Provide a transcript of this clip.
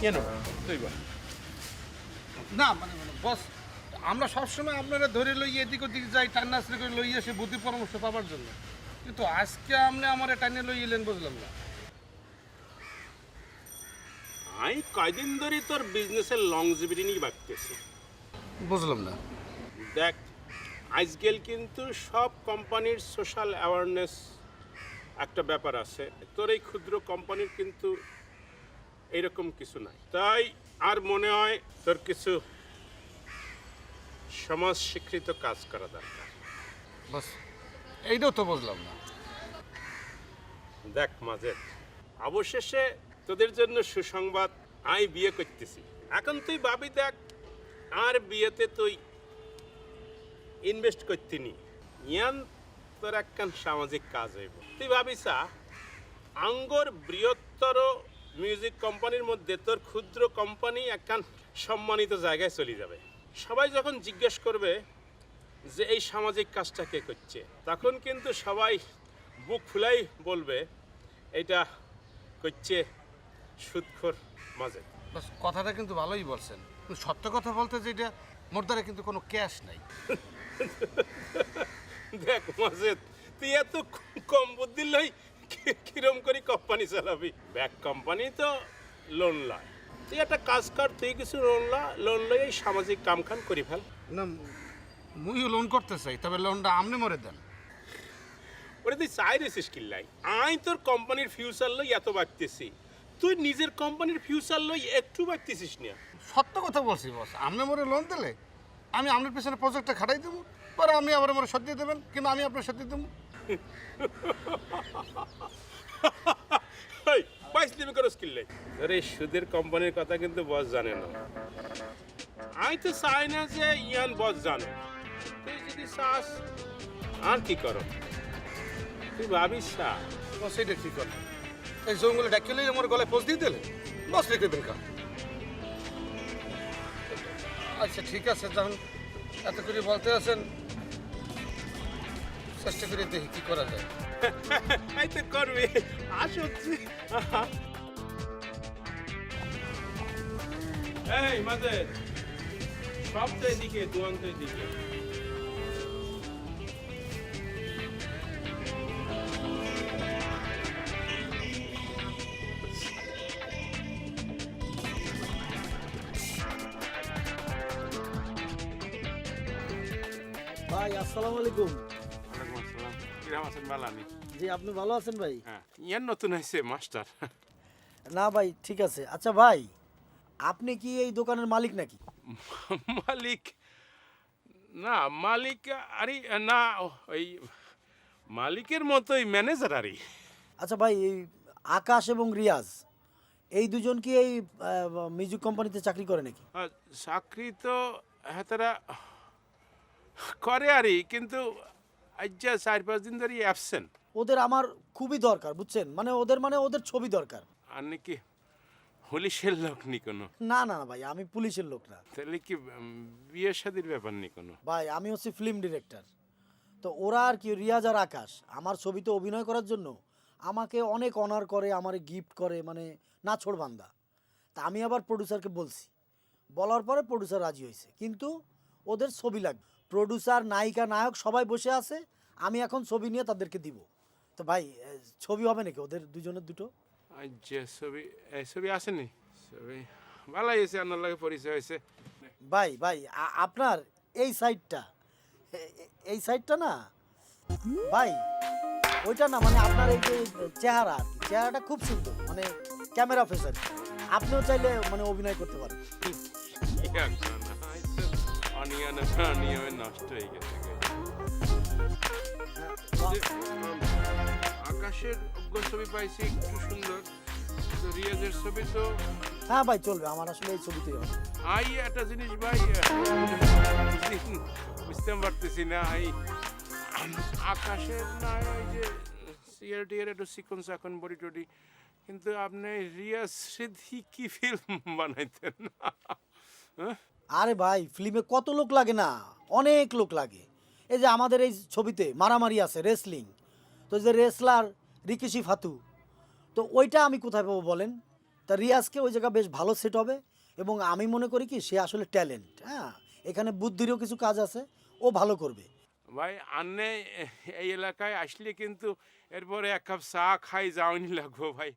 কেন? তুই বল। না মানে মানে বস আমরা সবসময় আপনারা ধরে লই এদিক ওদিক যাই টান্নাশ্রী করে লই আসি বুদ্ধি পরামর্শ পাবার জন্য। কিন্তু আজকে আপনি আমার টানে লই এলেন বুঝলাম না। আমি কয়দিন ধরে তোর বিজনেসের লংজিবিটি নিয়ে ভাবতেছি। বুঝলাম না। দেখ আজকাল কিন্তু সব কোম্পানির সোশ্যাল অ্যাওয়ারনেস একটা ব্যাপার আছে। তোর এই ক্ষুদ্র কোম্পানির কিন্তু এরকম কিছু নাই। তাই আর মনে হয় তোর কিছু সমাজ স্বীকৃত কাজ করা দরকার। বস এইটাও তো বুঝলাম না। দেখ মাঝে অবশেষে তোদের জন্য সুসংবাদ আমি বিয়ে করতেছি। এখন তুই ভাবি দেখ আর বিয়েতে তুই ইনভেস্ট করতে নি ইয়ান তোর একখান সামাজিক কাজ হইব। তুই ভাবিসা আঙ্গর বৃহত্তর মিউজিক কোম্পানির মধ্যে তোর ক্ষুদ্র কোম্পানি একখান সম্মানিত জায়গায় চলে যাবে। সবাই যখন জিজ্ঞেস করবে যে এই সামাজিক কাজটা কে করছে? তখন কিন্তু সবাই বুক ফুলাই বলবে এটা করছে সুৎখর মাঝে। কথাটা কিন্তু ভালোই বলছেন। সত্য কথা বলতে যে এটা মোর দ্বারা কিন্তু কোনো ক্যাশ নাই। দেখ মাঝে তুই এত কম বুদ্ধি লই কি- কিরম করে কোম্পানি চালাবি? ব্যাক কোম্পানি তো লোন লয় তুই একটা কাজ কর তুই কিছু লোন লা লোন লই এই সামাজিক কামখান করি ফেল। না মুইও লোন করতে চাই তবে লোনটা আপনি মরে দেন। ওরে তুই চাই রেছিস কিল্লাই আই তোর কোম্পানির ফিউচার লই এত বাড়তেছি। তুই নিজের কোম্পানির ফিউচার লই একটু বাড়তেছিস না। সত্য কথা বলছি বস। আপনি মরে লোন দিলে আমি আপনার পেছনে প্রজেক্টটা খাটাই দেবো পরে আপনি আবার আমার সত্যি দেবেন কিন্তু আমি আপনার সত্যি দেবো। এই বাইশ লিমি করো স্কিল সুদের কোম্পানির কথা কিন্তু বস জানে না। আমি তো চাই না যে ইয়ান বস জানে। তুই যদি চাস আর কি করো? তুই ভাবিস না? বস কি করলেন এই জঙ্গলে ডাকিলেই আমার গলায় পোষ দিয়ে দিলেন বস রেখে দেন কার আচ্ছা ঠিক আছে, যখন এত করে বলতে আছেন, চেষ্টা করে দেখি কি করা যায়। তো করবি। আসছি এই, মাঝে। সব তো এদিকে এদিকে ভাই আসসালামু আলাইকুম। ওয়ালাইকুম আসসালাম। কিরাম আছেন বালানি জি আপনি ভালো আছেন ভাই? হ্যাঁ ইয়ার নতুন হয়েছে মাস্টার। না ভাই ঠিক আছে। আচ্ছা ভাই আপনি কি এই দোকানের মালিক নাকি? মালিক? না মালিক আরে না ওই মালিকের মতোই ম্যানেজার আরে। আচ্ছা ভাই এই আকাশ এবং রিয়াজ এই দুজন কি এই মিউজিক কোম্পানিতে চাকরি করে নাকি? চাকরি তো হ্যাঁ তারা করে আরই কিন্তু আজ যা চার পাঁচ দিন ধরে অ্যাবসেন্ট ওদের আমার খুবই দরকার বুঝছেন? মানে ওদের মানে ওদের ছবি দরকার। আর নাকি পুলিশের লোক নি কোনো? না না না ভাই আমি পুলিশের লোক না। তাহলে কি উম, বিয়ে শাদির ব্যাপার নি কোনো? ভাই আমি হচ্ছে ফিল্ম ডিরেক্টর তো ওরা আর কি রিয়াজ আর আকাশ আমার ছবিতে অভিনয় করার জন্য আমাকে অনেক অনার করে আমারে গিফট করে মানে না ছোড় বান্দা। তা আমি আবার প্রডিউসারকে বলছি। বলার পরে প্রডিউসার রাজি হয়েছে। কিন্তু ওদের ছবি লাগবে। প্রডিউসার নায়িকা নায়ক সবাই বসে আছে আমি এখন ছবি নিয়ে তাদেরকে দিব। তো ভাই ছবি হবে নাকি ওদের দুজনের দুটো? যে ছবি এই ছবি আসেনি? ছবি ভালো হয়েছে আপনার লাগে পরিচয় হয়েছে। ভাই ভাই আপনার এই সাইডটা এই সাইডটা না? ভাই ওইটা না মানে আপনার এই যে চেহারা আর কি, চেহারাটা খুব সুন্দর মানে ক্যামেরা ফেস আর আপনিও চাইলে মানে অভিনয় করতে পারেন। নষ্ট হয়ে গেছে আকাশের ছবি পাইছি একটু সুন্দর। রিয়াজের ছবি তো হ্যাঁ ভাই চলবে। আমার আসলে এই ছবিতেই হবে। আই একটা জিনিস ভাই বুঝতে- পারতেছি না এই আকাশের না ওই যে সিয়ার টিয়ার একটু সিকন সাকন বডি টডি। কিন্তু আপনি রিয়াজ সিদ্ধি কি ফিল্ম বানাইতেন। হ্যাঁ আরে ভাই, ফিল্মে কত লোক লাগে না? অনেক লোক লাগে। এই যে আমাদের এই ছবিতে মারামারি আছে রেসলিং তো যে রেসলার রিকিশি ফাতু তো ওইটা আমি কোথায় পাবো বলেন? তা রিয়াজকে ওই জায়গা বেশ ভালো সেট হবে এবং আমি মনে করি কি, সে আসলে ট্যালেন্ট হ্যাঁ? এখানে বুদ্ধিরও কিছু কাজ আছে, ও ভালো করবে। ভাই, আন্নে এই এলাকায় আসলে কিন্তু এরপরে এক কাপ চা খাই যাওয়ানি লাগবো ভাই।